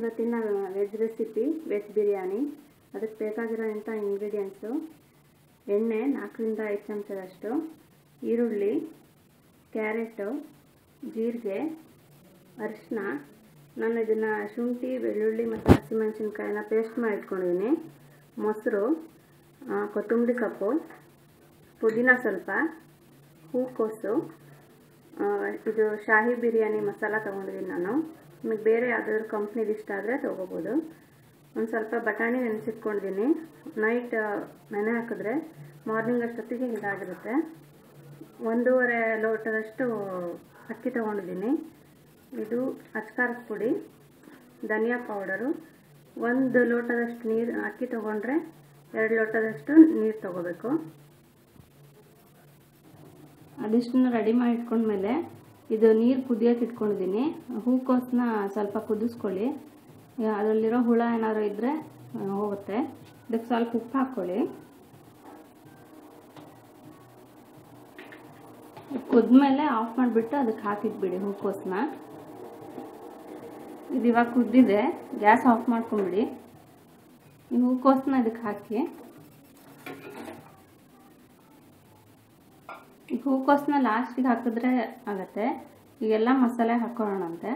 ಇವತ್ತಿನ veg recipe veg biryani. ಅದಕ್ಕೆ ಬೇಕಾಗಿರೋಂಥ ingredients ಎಣ್ಣೆ, ನಾಲ್ಕರಿಂದ ಐದು ಚಮಚದಷ್ಟು, ಈರುಳ್ಳಿ, ಕ್ಯಾರೆಟು, ಜೀರಿಗೆ ಅರಿಶಿನ ನಾನು ಇದನ್ನು ಶುಂಠಿ, ಬೆಳ್ಳುಳ್ಳಿ ಮತ್ತು ಹಸಿಮೆಣಸಿನ್ಕಾಯಿನ ಪೇಸ್ಟ್ ಮಾಡಿ ಇಟ್ಕೊಂಡಿದ್ದೀನಿ ಮೊಸರು ಕೊತ್ತಂಬರಿ ಸೊಪ್ಪು ಪುದೀನ ಸ್ವಲ್ಪ ಹೂಕೋಸು ಇದು ಶಾಹಿ ಬಿರಿಯಾನಿ ಮಸಾಲ ತೊಗೊಂಡಿದ್ದೀನಿ ನಾನು. ನಿಮಗೆ ಬೇರೆ ಯಾವುದಾದ್ರು ಕಂಪ್ನಿದು ಇಷ್ಟ ಆದರೆ ತೊಗೋಬೋದು. ಒಂದು ಸ್ವಲ್ಪ ಬಟಾಣಿ ನೆನೆಸಿಟ್ಕೊಂಡಿದ್ದೀನಿ ನೈಟ್ ನೆನೆ ಹಾಕಿದ್ರೆ ಮಾರ್ನಿಂಗ್ ಅಷ್ಟೊತ್ತಿಗೆ ಇದಾಗಿರುತ್ತೆ. ಒಂದೂವರೆ ಲೋಟದಷ್ಟು ಅಕ್ಕಿ ತೊಗೊಂಡಿದ್ದೀನಿ ಇದು ಅಚ್ಕಾರ ಪುಡಿ, ಧನಿಯಾ ಪೌಡರು ಒಂದು ಲೋಟದಷ್ಟು ನೀರು, ಅಕ್ಕಿ ತೊಗೊಂಡ್ರೆ ಎರಡು ಲೋಟದಷ್ಟು ನೀರು ತೊಗೋಬೇಕು. ಅದಿಷ್ಟನ್ನು ರೆಡಿ ಮಾಡಿ ಇಟ್ಕೊಂಡ್ಮೇಲೆ ಇದು ನೀರು ಕುದಿಯೋಕೆ ಇಟ್ಕೊಂಡಿದ್ದೀನಿ ಹೂಕೋಸನ್ನ ಸ್ವಲ್ಪ ಕುದಿಸ್ಕೊಳ್ಳಿ. ಅದರಲ್ಲಿರೋ ಹುಳ ಏನಾದರೂ ಇದ್ದರೆ ಹೋಗುತ್ತೆ. ಇದಕ್ಕೆ ಸ್ವಲ್ಪ ಉಪ್ಪು ಹಾಕ್ಕೊಳ್ಳಿ. ಕುದ್ಮೇಲೆ ಆಫ್ ಮಾಡಿಬಿಟ್ಟು ಅದಕ್ಕೆ ಹಾಕಿಟ್ಬಿಡಿ ಹೂಕೋಸನ್ನ ಇದು ಇವಾಗ ಕುದ್ದಿದೆ. ಗ್ಯಾಸ್ ಆಫ್ ಮಾಡ್ಕೊಂಬಿಡಿ. ಈ ಹೂಕೋಸನ್ನ ಇದಕ್ಕೆ ಹಾಕಿ. ಈ ಹೂಕೋಸನ್ನ ಲಾಸ್ಟಿಗೆ ಹಾಕಿದ್ರೆ ಆಗತ್ತೆ. ಈಗೆಲ್ಲ ಮಸಾಲೆ ಹಾಕೊಳ್ಳೋಣಂತೆ.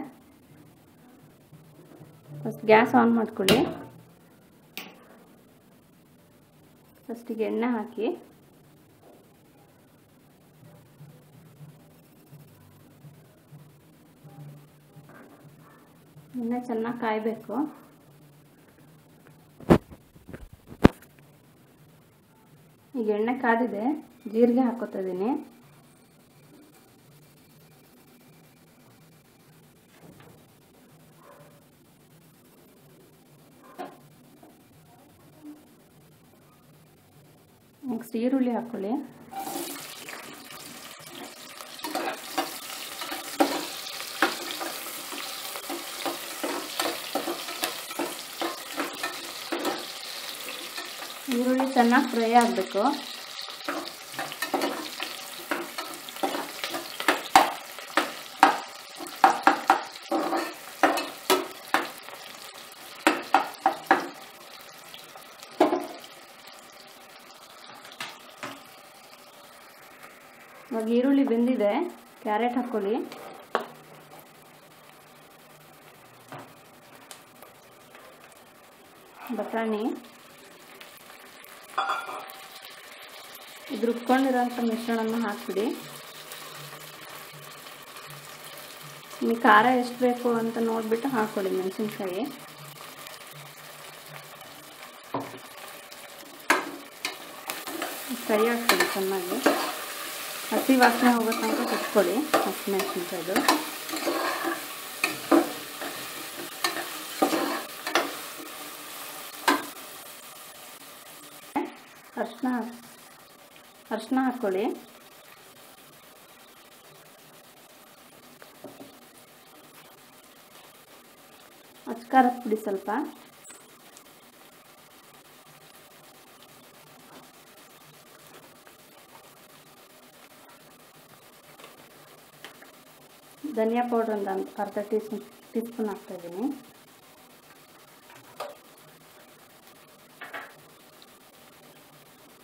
ಫಸ್ಟ್ ಗ್ಯಾಸ್ ಆನ್ ಮಾಡ್ಕೊಳ್ಳಿ. ಫಸ್ಟಿಗೆ ಎಣ್ಣೆ ಹಾಕಿ. ಎಣ್ಣೆ ಚೆನ್ನಾಗಿ ಕಾಯಬೇಕು. ಈಗ ಎಣ್ಣೆ ಕಾದಿದೆ, ಜೀರಿಗೆ ಹಾಕೋತಾ ಇದ್ದೀನಿ. ನೆಕ್ಸ್ಟ್ ಈರುಳ್ಳಿ ಹಾಕ್ಕೊಳ್ಳಿ ಈರುಳ್ಳಿ ಚೆನ್ನಾಗಿ ಫ್ರೈ ಆಗಬೇಕು. ಇವಾಗ ಈರುಳ್ಳಿ ಬೆಂದಿದೆ. ಕ್ಯಾರೆಟ್ ಹಾಕ್ಕೊಳ್ಳಿ. ಬಟಾಣಿ. ಇದು ರುಬ್ಕೊಂಡಿರೋಂಥ ಮಿಶ್ರಣವನ್ನು ಹಾಕ್ಬಿಡಿ. ನಿಮಗೆ ಖಾರ ಎಷ್ಟು ಬೇಕು ಅಂತ ನೋಡಿಬಿಟ್ಟು ಹಾಕ್ಕೊಳ್ಳಿ ಮೆಣಸಿನ್ಕಾಯಿ. ಫ್ರೈ ಆಗ್ತದೆ ಚೆನ್ನಾಗಿ. ಹಸಿ ವಾಸನೆ ಹೋಗೋ ತನಕ ಕುಟ್ಕೊಳ್ಳಿ ಹಸಿಮೆಣಸಿನ್ಕಾಯ್ದು ಅರ್ಶಿನ ಅರ್ಶಿನ ಹಾಕ್ಕೊಳ್ಳಿ ಅಚ್ಕಾರದ ಪುಡಿ ಸ್ವಲ್ಪ ಧನಿಯಾ ಪೌಡ್ರ್ ಒಂದು ಅರ್ಧ ಟೀ ಸ್ಪೂನ್ ಟೀ ಸ್ಪೂನ್ ಹಾಕ್ತಾಯಿದ್ದೀನಿ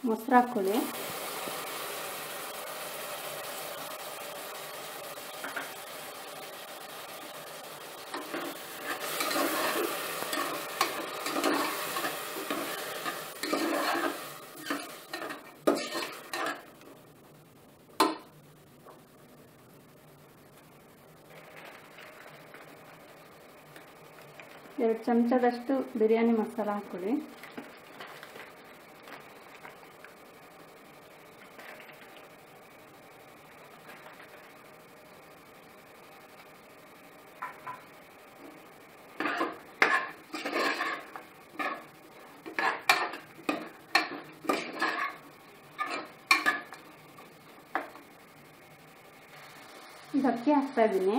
ಮೊಸರು ಹಾಕ್ಕೊಳ್ಳಿ ಎರಡು ಚಮಚದಷ್ಟು ಬಿರಿಯಾನಿ ಮಸಾಲ ಹಾಕ್ಕೊಳ್ಳಿ. ಧಕ್ಕೆ ಹಾಕ್ತಾ ಇದ್ದೀನಿ.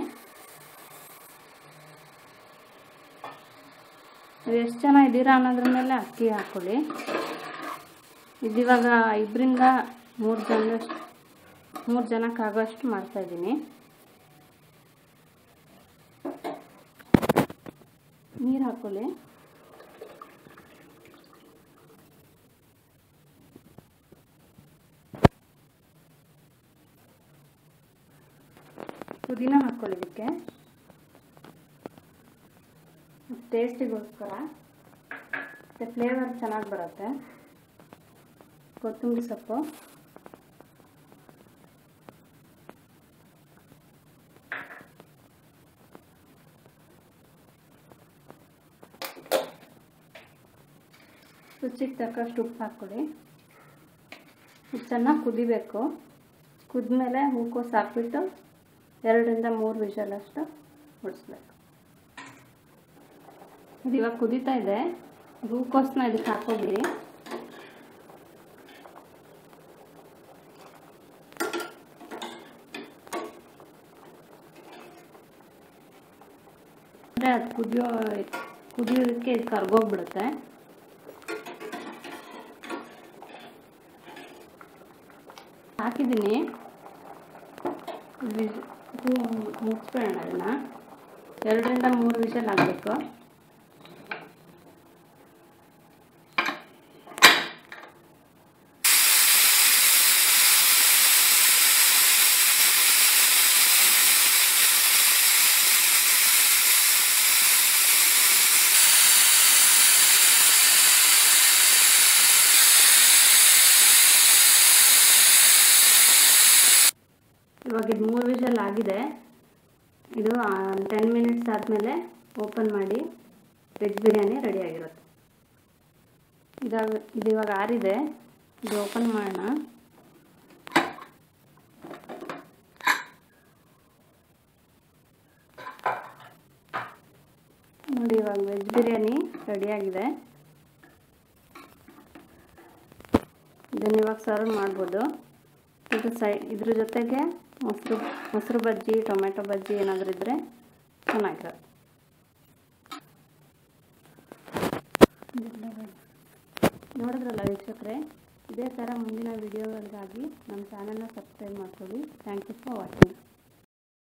ನೀವು ಎಷ್ಟು ಜನ ಇದ್ದೀರಾ ಅನ್ನೋದ್ರ ಮೇಲೆ ಅಕ್ಕಿ ಹಾಕ್ಕೊಳ್ಳಿ ಇದಿವಾಗ ಇಬ್ಬರಿಂದ ಮೂರು ಜನದಷ್ಟು ಮೂರು ಜನಕ್ಕೆ ಜನಕ್ಕಾಗೋಷ್ಟು ಮಾಡ್ತಾಯಿದ್ದೀನಿ ನೀರು ಹಾಕೊಳ್ಳಿ. ಪುದೀನ ಹಾಕ್ಕೊಳ್ಳಿ ಇದಕ್ಕೆ. ಟೇಸ್ಟಿಗೋಸ್ಕರ ಮತ್ತು ಫ್ಲೇವರ್ ಚೆನ್ನಾಗಿ ಬರುತ್ತೆ. ಕೊತ್ತಂಬರಿ ಸೊಪ್ಪು. ರುಚಿಗೆ ತಕ್ಕಷ್ಟು ಉಪ್ಪು ಹಾಕ್ಕೊಡಿ. ಇದು ಚೆನ್ನಾಗಿ ಕುದಿಬೇಕು. ಕುದ್ಮೇಲೆ ಹೂಕೋಸು ಹಾಕ್ಬಿಟ್ಟು ಎರಡರಿಂದ ಮೂರು ವಿಷಲಷ್ಟು ಹೊಡಿಸ್ಬೇಕು ಇದು ಇವಾಗ ಕುದೀತಾ ಇದೆ. ಹೂಕೋಸನ್ನ ಇದಕ್ಕೆ ಹಾಕೋಬಿಡಿ. ಅಂದರೆ ಅದು ಕುದಿಯೋ, ಕುದಿಯೋದಕ್ಕೆ ಇದು ಕರ್ಗೋಗ್ಬಿಡುತ್ತೆ. ಹಾಕಿದ್ದೀನಿ. ಮುಗಿಸ್ಬಿಡೋಣ ಮುಗಿಸ್ಬೇಡ ಅದನ್ನು ಎರಡರಿಂದ ಮೂರು ವಿಷಲ್ ಆಗಬೇಕು. ಇವಾಗ ಇದು ಮೂರು ವಿಷಲ್ ಆಗಿದೆ. ಇದು ಟೆನ್ ಮಿನಿಟ್ಸ್ ಆದಮೇಲೆ ಓಪನ್ ಮಾಡಿ ವೆಜ್ ಬಿರಿಯಾನಿ ರೆಡಿ ಆಗಿರುತ್ತೆ. ಇದಾಗ, ಇದು ಇವಾಗ ಆರಿದೆ. ಇದು ಓಪನ್ ಮಾಡೋಣ. ನೋಡಿ ಇವಾಗ ವೆಜ್ ಬಿರಿಯಾನಿ ರೆಡಿಯಾಗಿದೆ ಇದನ್ನು ಇವಾಗ ಸರ್ವ್ ಮಾಡ್ಬೋದು. ಇದು ಸೈ, ಇದ್ರ ಜೊತೆಗೆ ಮೊಸರು ಮೊಸರು ಬಜ್ಜಿ, ಟೊಮೆಟೊ ಬಜ್ಜಿ ಏನಾದರೂ ಇದ್ದರೆ ಚೆನ್ನಾಗಿರುತ್ತೆ ನೋಡಿದ್ರಲ್ಲ ವೀಕ್ಷಕರೇ, ಇದೇ ಥರ ಮುಂದಿನ ವಿಡಿಯೋಗಳಿಗಾಗಿ ನಮ್ಮ ಚಾನಲ್ನ ಸಬ್ಸ್ಕ್ರೈಬ್ ಮಾಡ್ಕೊಳ್ಳಿ. Thank you for watching